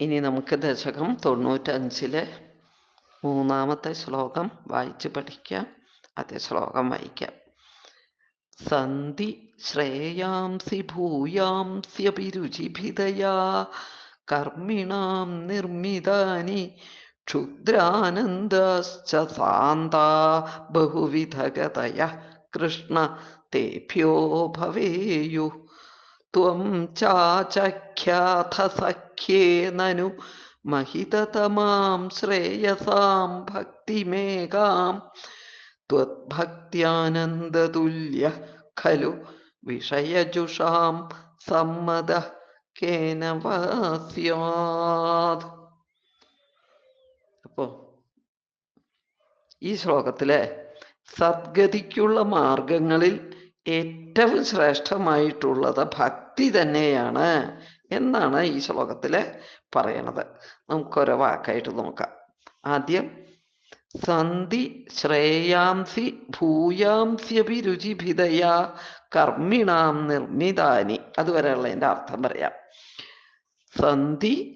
ഇനി നമുക്ക് ദശകം തൊണ്ണൂറ്റഞ്ചിലെ മൂന്നാമത്തെ ശ്ലോകം വായിച്ച് പഠിക്കാം. അതെ ശ്ലോകം വായിക്കാം. സന്ധി ശ്രേയാംസി ഭൂയാംസ്യഭിരുചിഭിതയാ കർമ്മിണാം നിർമ്മിതാനി ക്ഷുദ്രാനന്ദശ്ച സാന്താ ബഹുവിധഗതയ കൃഷ്ണ തേഭ്യോ ഭവേയു. ത്വം ചാചഖ്യാഥ സഖ്യേ നനു महिततमां श्रेयसां भक्तिमेकां त्वद्भक्त्यानन्दतुल्यः खलु विषयजुषां സമ്മതഃ കേന വാസ്യാത് അപ്പോ ഈ ശ്ലോകത്തിലെ സദ്ഗതിക്കുള്ള മാർഗങ്ങളിൽ ഏറ്റവും ശ്രേഷ്ഠമായിട്ടുള്ളത് ഭക്തി തന്നെയാണ് എന്നാണ് ഈ ശ്ലോകത്തിൽ പറയണത്. നമുക്കൊരോ വാക്കായിട്ട് നോക്കാം. ആദ്യം സന്ധി ശ്രേയാംസി ഭൂയാംസ്യപി രുചിഭിതയാ കർമ്മിണാം നിർമ്മിതാനി. അതുവരെയുള്ള എന്റെ അർത്ഥം പറയാം. സന്ധി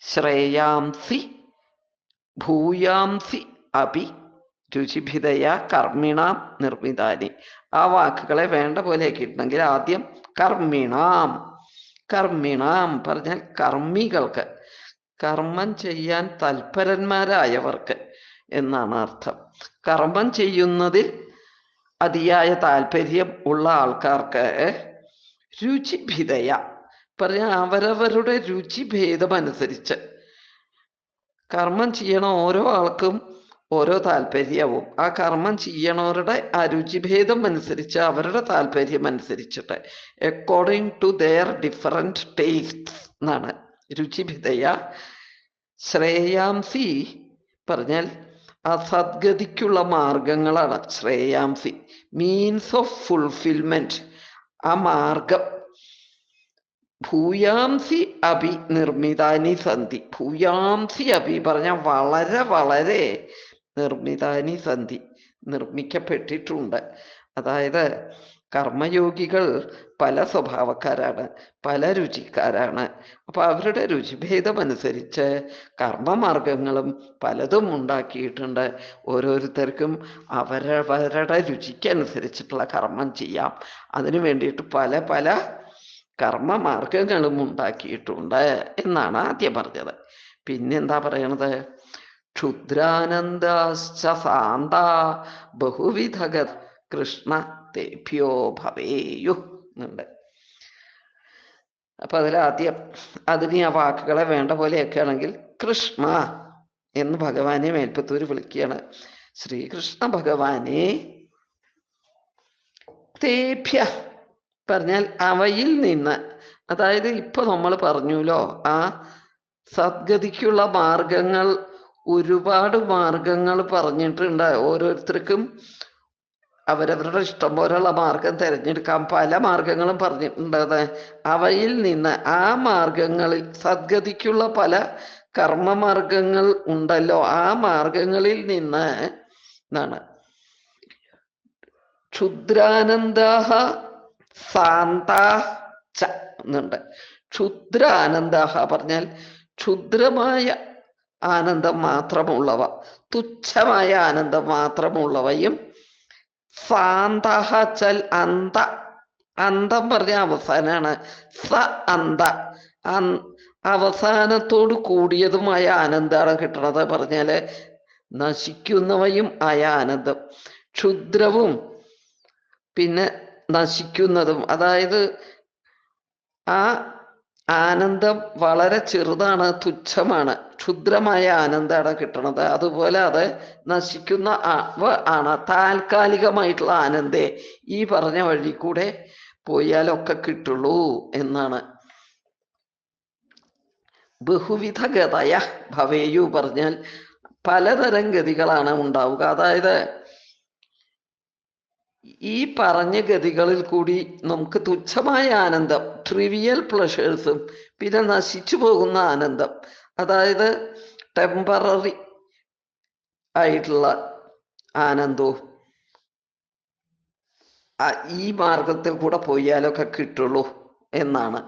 ശ്രേയാംസി ഭൂയാംസി അപി രുചിഭിതയ കർമ്മിണാം നിർമ്മിതാനി. ആ വാക്കുകളെ വേണ്ട പോലെ കിട്ടണമെങ്കിൽ ആദ്യം കർമ്മിണാം കർമ്മിണാം പറഞ്ഞാൽ കർമ്മികൾക്ക് കർമ്മം ചെയ്യാൻ തൽപരന്മാരായവർക്ക് എന്നാണ് അർത്ഥം. കർമ്മം ചെയ്യുന്നതിൽ അതിയായ താല്പര്യം ഉള്ള ആൾക്കാർക്ക് രുചിഭിതയ. പറഞ്ഞ അവരവരുടെ രുചിഭേദമനുസരിച്ച് കർമ്മം ചെയ്യണ ഓരോ ആൾക്കും ഓരോ താല്പര്യവും ആ കർമ്മം ചെയ്യണവരുടെ ആ രുചിഭേദം അനുസരിച്ച് അവരുടെ താല്പര്യം അനുസരിച്ചിട്ട്. According to their different taste എന്നാണ്. രുചിഭിതയ ശ്രേയാംസി പറഞ്ഞാൽ ആ സദ്ഗതിക്കുള്ള മാർഗങ്ങളാണ്. ശ്രേയാംസി മീൻസ് ഓഫ് ഫുൾഫിൽമെന്റ് ആ മാർഗം. ഭൂയാംസി അഭി നിർമ്മിതാനി സന്ധി. ഭൂയാംസി അഭി പറഞ്ഞ വളരെ വളരെ നിർമ്മിതാനി സന്ധി നിർമ്മിക്കപ്പെട്ടിട്ടുണ്ട്. അതായത് കർമ്മയോഗികൾ പല സ്വഭാവക്കാരാണ് പല രുചിക്കാരാണ്. അപ്പൊ അവരുടെ രുചിഭേദമനുസരിച്ച് കർമ്മമാർഗങ്ങളും പലതും ഉണ്ടാക്കിയിട്ടുണ്ട്. ഓരോരുത്തർക്കും അവരവരുടെ രുചിക്കനുസരിച്ചിട്ടുള്ള കർമ്മം ചെയ്യാം. അതിനു വേണ്ടിയിട്ട് പല പല കർമ്മമാർഗങ്ങളും ഉണ്ടാക്കിയിട്ടുണ്ട് എന്നാണ് ആദ്യം പറഞ്ഞത്. പിന്നെന്താ പറയണത്? ക്ഷുദ്രാനന്ദശ്ച സാന്ത ബഹുവിധഗ കൃഷ്ണ തേഭ്യോ ഭവേയു എന്നുണ്ട് അപ്പൊ അതിലാദ്യം അതിന് ആ വാക്കുകളെ വേണ്ട പോലെയൊക്കെ ആണെങ്കിൽ കൃഷ്ണ എന്ന് ഭഗവാനെ മേൽപ്പത്തൂര് വിളിക്കുകയാണ്. ശ്രീകൃഷ്ണ ഭഗവാനെ തേഭ്യ പറഞ്ഞാൽ അവയിൽ നിന്ന്. അതായത് ഇപ്പൊ നമ്മൾ പറഞ്ഞുല്ലോ ആ സദ്ഗതിക്കുള്ള മാർഗങ്ങൾ ഒരുപാട് മാർഗങ്ങൾ പറഞ്ഞിട്ടുണ്ട്. ഓരോരുത്തർക്കും അവരവരുടെ ഇഷ്ടം പോലുള്ള മാർഗം തിരഞ്ഞെടുക്കാൻ പല മാർഗങ്ങളും പറഞ്ഞിട്ടുണ്ട് അവയിൽ നിന്ന് ആ മാർഗങ്ങളിൽ സദ്ഗതിക്കുള്ള പല കർമ്മമാർഗങ്ങൾ ഉണ്ടല്ലോ. ആ മാർഗങ്ങളിൽ നിന്ന് എന്നാണ് ക്ഷുദ്രാനന്ദാഹ സാന്താ ച എന്നുണ്ട് പറഞ്ഞാൽ ക്ഷുദ്രമായ ആനന്ദം മാത്രമുള്ളവ. തുച്ഛമായ ആനന്ദം മാത്രമുള്ളവയും ചൽ അന്ത. അന്തം പറഞ്ഞ അവസാനാണ്. സ അന്ത. അവസാനത്തോട് കൂടിയതുമായ ആനന്ദമാണ് കിട്ടണത് പറഞ്ഞാൽ നശിക്കുന്നവയും ആയ ആനന്ദം. ക്ഷുദ്രവും പിന്നെ നശിക്കുന്നതും. അതായത് ആ ആനന്ദം വളരെ ചെറുതാണ് തുച്ഛമാണ്. ക്ഷുദ്രമായ ആനന്ദമാണ് കിട്ടണത്. അതുപോലെ അത് നശിക്കുന്ന ആണ്. താൽക്കാലികമായിട്ടുള്ള ആനന്ദേ ഈ പറഞ്ഞ വഴി കൂടെ പോയാലൊക്കെ കിട്ടുള്ളൂ എന്നാണ്. ബഹുവിധ ഗതയ ഭവേയു പറഞ്ഞാൽ പലതരം ഗതികളാണ് ഉണ്ടാവുക. അതായത് ഈ പറഞ്ഞ ഗതികളിൽ കൂടി നമുക്ക് തുച്ഛമായ ആനന്ദം ട്രിവിയൽ പ്ലഷേഴ്സും പിന്നെ നശിച്ചു പോകുന്ന ആനന്ദം. അതായത് ടെമ്പററി ആയിട്ടുള്ള ആനന്ദവും ഈ മാർഗത്തിൽ കൂടെ പോയാലൊക്കെ കിട്ടുള്ളൂ എന്നാണ്.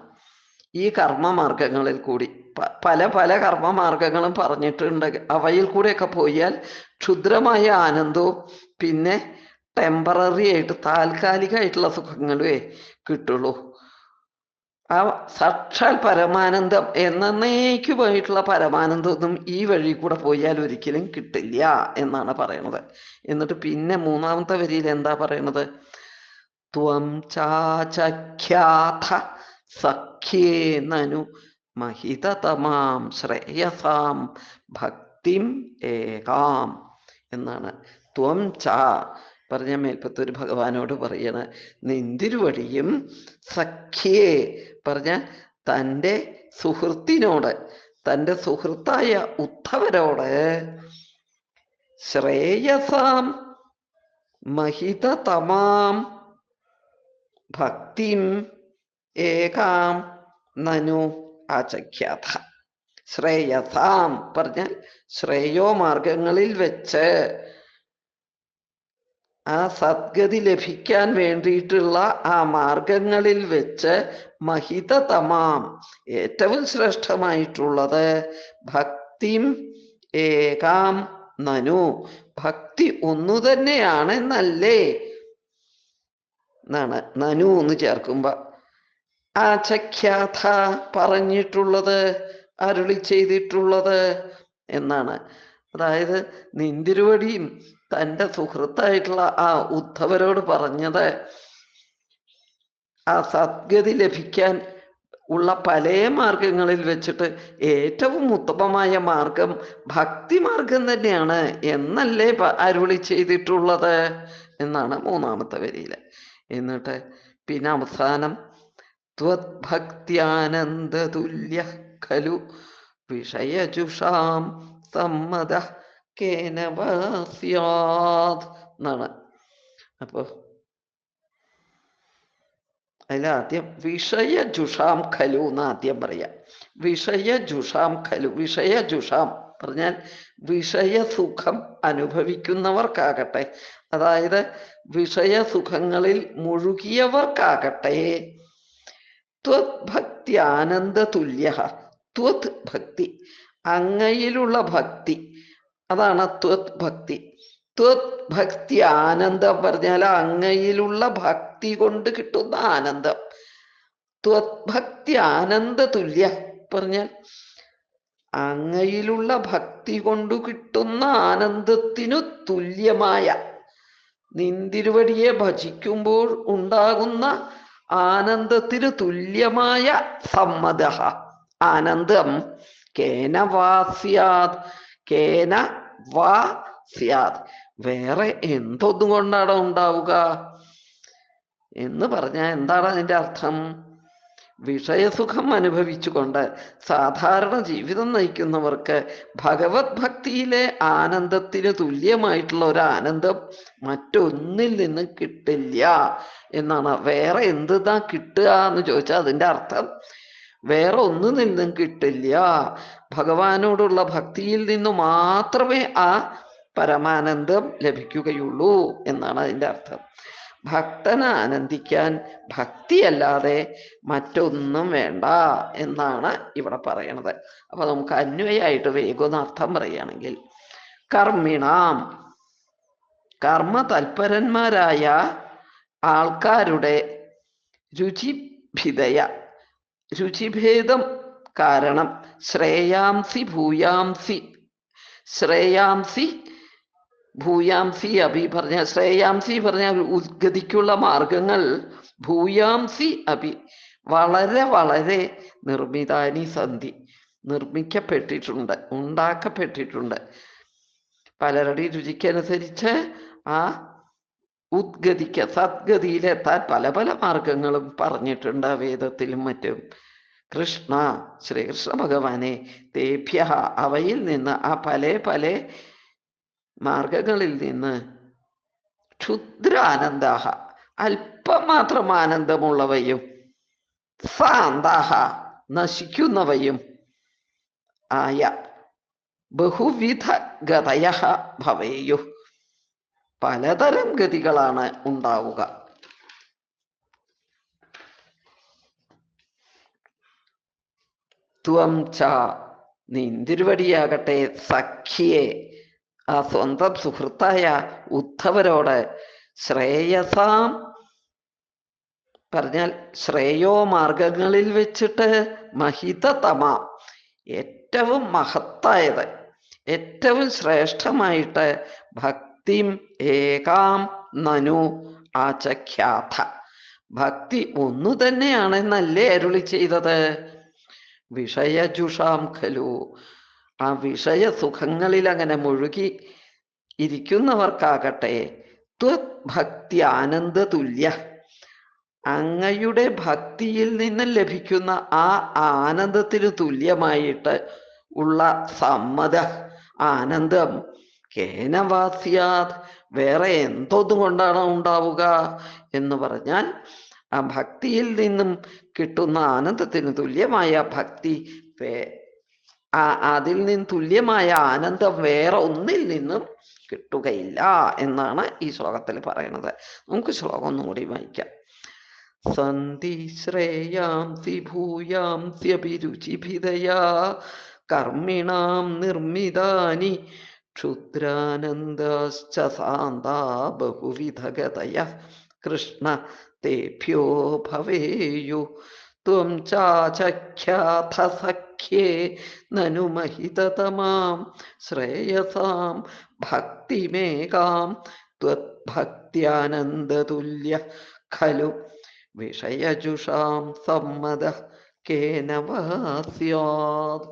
ഈ കർമ്മ കർമ്മമാർഗങ്ങളിൽ കൂടി. പല പല പല കർമ്മമാർഗങ്ങളും പറഞ്ഞിട്ടുണ്ട്. അവയിൽ കൂടെയൊക്കെ പോയാൽ ക്ഷുദ്രമായ ആനന്ദവും പിന്നെ ടെമ്പററി ആയിട്ട് താൽക്കാലികമായിട്ടുള്ള സുഖങ്ങളേ കിട്ടുള്ളൂ. ആ സാക്ഷാൽ പരമാനന്ദം എന്നേക്കുമായിട്ടുള്ള പരമാനന്ദമൊന്നും ഈ വഴി കൂടെ പോയാൽ ഒരിക്കലും കിട്ടില്ല എന്നാണ് പറയണത്. എന്നിട്ട് പിന്നെ മൂന്നാമത്തെ വരിയിൽ എന്താ പറയണത്? ത്വം ചാചഖ്യാഥ സഖ്യേ നനു മഹിതതമാം ശ്രേയസാം ഭക്തിം ഏകാം എന്നാണ്. ത്വം ച പറഞ്ഞ മേൽപ്പത്തൂർ ഭഗവാനോട് പറയണ നിന്തിരുവടിയും സഖ്യേ പറഞ്ഞ തന്റെ സുഹൃത്തിനോട് തന്റെ സുഹൃത്തായ ഉദ്ധവരോട് ശ്രേയസാം മഹിതതമാം ഭക്തിം ഏകാം നനു ആചഖ്യാത. ശ്രേയസാം പറഞ്ഞാൽ ശ്രേയോ മാർഗങ്ങളിൽ വെച്ച് ആ സദ്ഗതി ലഭിക്കാൻ വേണ്ടിയിട്ടുള്ള ആ മാർഗങ്ങളിൽ വെച്ച് മഹിതതമാം. ഏറ്റവും ശ്രേഷ്ഠമായിട്ടുള്ളത് ഭക്തിം ഏകാം നനു. ഭക്തി ഒന്നു തന്നെയാണ് എന്നല്ലേ എന്നാണ് നനു എന്ന് ചേർക്കുമ്പോ. ആചഖ്യാഥ പറഞ്ഞിട്ടുള്ളത് അരുളി ചെയ്തിട്ടുള്ളത് എന്നാണ്. അതായത് നിന്തിരുവടിയും തന്റെ സുഹൃത്തായിട്ടുള്ള ആ ഉദ്ധവരോട് പറഞ്ഞത് ആ സദ്ഗതി ലഭിക്കാൻ ഉള്ള പല മാർഗങ്ങളിൽ വെച്ചിട്ട് ഏറ്റവും ഉത്തമമായ മാർഗം ഭക്തി മാർഗം തന്നെയാണ് എന്നല്ലേ അരുളി ചെയ്തിട്ടുള്ളത് എന്നാണ് മൂന്നാമത്തെ വരിയിൽ എന്നിട്ട് പിന്നെ അവസാനം ത്വത്ഭക്തിയാനന്ദതുല്യ ഖലു വിഷയജുഷാം സമ്മത കേന വാ സ്യാത് എന്നാണ് അപ്പോ അതിലാദ്യം വിഷയജുഷാം ഖലു എന്ന് ആദ്യം പറയാം. വിഷയജുഷാം ഖലു വിഷയജുഷാം പറഞ്ഞാൽ വിഷയസുഖം അനുഭവിക്കുന്നവർക്കാകട്ടെ. അതായത് വിഷയസുഖങ്ങളിൽ മുഴുകിയവർക്കാകട്ടെ. ത്വത് തുല്യ ത്വത് ഭക്തി അങ്ങയിലുള്ള ഭക്തി. അതാണ് ത്വത് ഭക്തി. ത്വത് ഭക്തി ആനന്ദം പറഞ്ഞാൽ അങ്ങയിലുള്ള ഭക്തി കൊണ്ട് കിട്ടുന്ന ആനന്ദം. ത്വത് ഭക്തി ആനന്ദ തുല്യ പറഞ്ഞാൽ അങ്ങയിലുള്ള ഭക്തി കൊണ്ട് കിട്ടുന്ന ആനന്ദത്തിനു തുല്യമായ നിന്തിരുവടിയെ ഭജിക്കുമ്പോൾ ഉണ്ടാകുന്ന ആനന്ദത്തിന് തുല്യമായ സമ്മത ആനന്ദം കേന വാസ്യാ കേന വാ വേറെ എന്തൊന്നും കൊണ്ടാണ് ഉണ്ടാവുക? എന്ന് പറഞ്ഞാൽ എന്താണ് അതിന്റെ അർത്ഥം? വിഷയസുഖം അനുഭവിച്ചുകൊണ്ട് സാധാരണ ജീവിതം നയിക്കുന്നവർക്ക് ഭഗവത് ഭക്തിയിലെ ആനന്ദത്തിന് തുല്യമായിട്ടുള്ള ഒരു ആനന്ദം മറ്റൊന്നിൽ നിന്ന് കിട്ടില്ല. എന്നാണ്. വേറെ എന്തിനാ കിട്ടുക എന്ന് ചോദിച്ചാൽ അതിന്റെ അർത്ഥം വേറെ ഒന്നും നിന്നും കിട്ടില്ല. ഭഗവാനോടുള്ള ഭക്തിയിൽ നിന്ന് മാത്രമേ ആ പരമാനന്ദം ലഭിക്കുകയുള്ളൂ എന്നാണ് അതിന്റെ അർത്ഥം. ഭക്തനെ ആനന്ദിക്കാൻ ഭക്തിയല്ലാതെ മറ്റൊന്നും വേണ്ട എന്നാണ് ഇവിടെ പറയണത്. അപ്പൊ നമുക്ക് അന്വയായിട്ട് വേഗം അർത്ഥം പറയുകയാണെങ്കിൽ കർമ്മിണാം കർമ്മ തൽപരന്മാരായ ആൾക്കാരുടെ രുചിഭിതയ രുചിഭേദം കാരണം ശ്രേയാംസി ഭൂയാംസി. ശ്രേയാംസി ഭൂയാംസി അഭി പറഞ്ഞ ശ്രേയാംസി പറഞ്ഞ ഉദ്ഗതിക്കുള്ള മാർഗങ്ങൾ ഭൂയാംസി അഭി. വളരെ വളരെ നിർമ്മിതാനി സന്ധി. നിർമ്മിക്കപ്പെട്ടിട്ടുണ്ട് ഉണ്ടാക്കപ്പെട്ടിട്ടുണ്ട്. പലരുടെ രുചിക്കനുസരിച്ച് ആ ഉദ്ഗതിക്ക് സദ്ഗതിയിലെത്താൻ പല പല മാർഗങ്ങളും പറഞ്ഞിട്ടുണ്ട് വേദത്തിലും മറ്റും. കൃഷ്ണ ശ്രീകൃഷ്ണ ഭഗവാനെ തേഭ്യ അവയിൽ നിന്ന് ആ പല പല മാർഗങ്ങളിൽ നിന്ന് ക്ഷുദ്ര ആനന്ദാഹ അല്പം മാത്രം ആനന്ദമുള്ളവയും സാന്താഹ നശിക്കുന്നവയും ആയ ബഹുവിധ ഗതയ ഭവേയു. പലതരം ഗതികളാണ് ഉണ്ടാവുക. ത്വം ച നിന്തിരുവടിയാകട്ടെ സഖിയെ ആ സ്വന്തം സുഹൃത്തായ ഉദ്ധവരോട് ശ്രേയസാം. പറഞ്ഞാൽ ശ്രേയോ മാർഗങ്ങളിൽ വെച്ചിട്ട് മഹിതതമ ഏറ്റവും മഹത്തായത് ഏറ്റവും ശ്രേഷ്ഠമായിട്ട് ഭക്തിം ഏകാം നനു ആചഖ്യാഥ. ഭക്തി ഒന്നു തന്നെയാണെന്നല്ലേ അരുളി ചെയ്തത്? വിഷയജുഷാം ഖലു. ആ വിഷയ സുഖങ്ങളിൽ അങ്ങനെ മുഴുകി ഇരിക്കുന്നവർക്കാകട്ടെ ഭക്തി ആനന്ദ തുല്യ. അങ്ങയുടെ ഭക്തിയിൽ നിന്ന് ലഭിക്കുന്ന ആ ആനന്ദത്തിന് തുല്യമായിട്ട് ഉള്ള സമ്മത ആനന്ദം കേനവാസ്യാത് വേറെ എന്തോന്നുകൊണ്ടാണ് ഉണ്ടാവുക എന്ന് പറഞ്ഞാൽ ആ ഭക്തിയിൽ നിന്നും കിട്ടുന്ന ആനന്ദത്തിന് തുല്യമായ ഭക്തി ആ അതിൽ നിന്ന് തുല്യമായ ആനന്ദം വേറെ ഒന്നിൽ നിന്നും കിട്ടുകയില്ല എന്നാണ് ഈ ശ്ലോകത്തിൽ പറയുന്നത്. നമുക്ക് ശ്ലോകം ഒന്നും കൂടി വായിക്കാം. സന്ധി ശ്രേയാംസി ഭൂയാംസ്യഭിരുചിഭിതയാ കർമ്മിണാം നിർമ്മിതാനി ക്ഷുദ്രാനന്ദാശ്ച സാന്താ ബഹുവിധഗതയ കൃഷ്ണ തേഭ്യോ ഭവേയു ത്വം ചാചഖ്യാഥ സഖ്യേ നനു മഹിതതമാം ശ്രേയസാം ഭക്തിമേകാം ത്വത്ഭക്ത്യാനന്ദതുല്യ ഖലു വിഷയജുഷാം സമ്മത കേന വാ സ്യാത്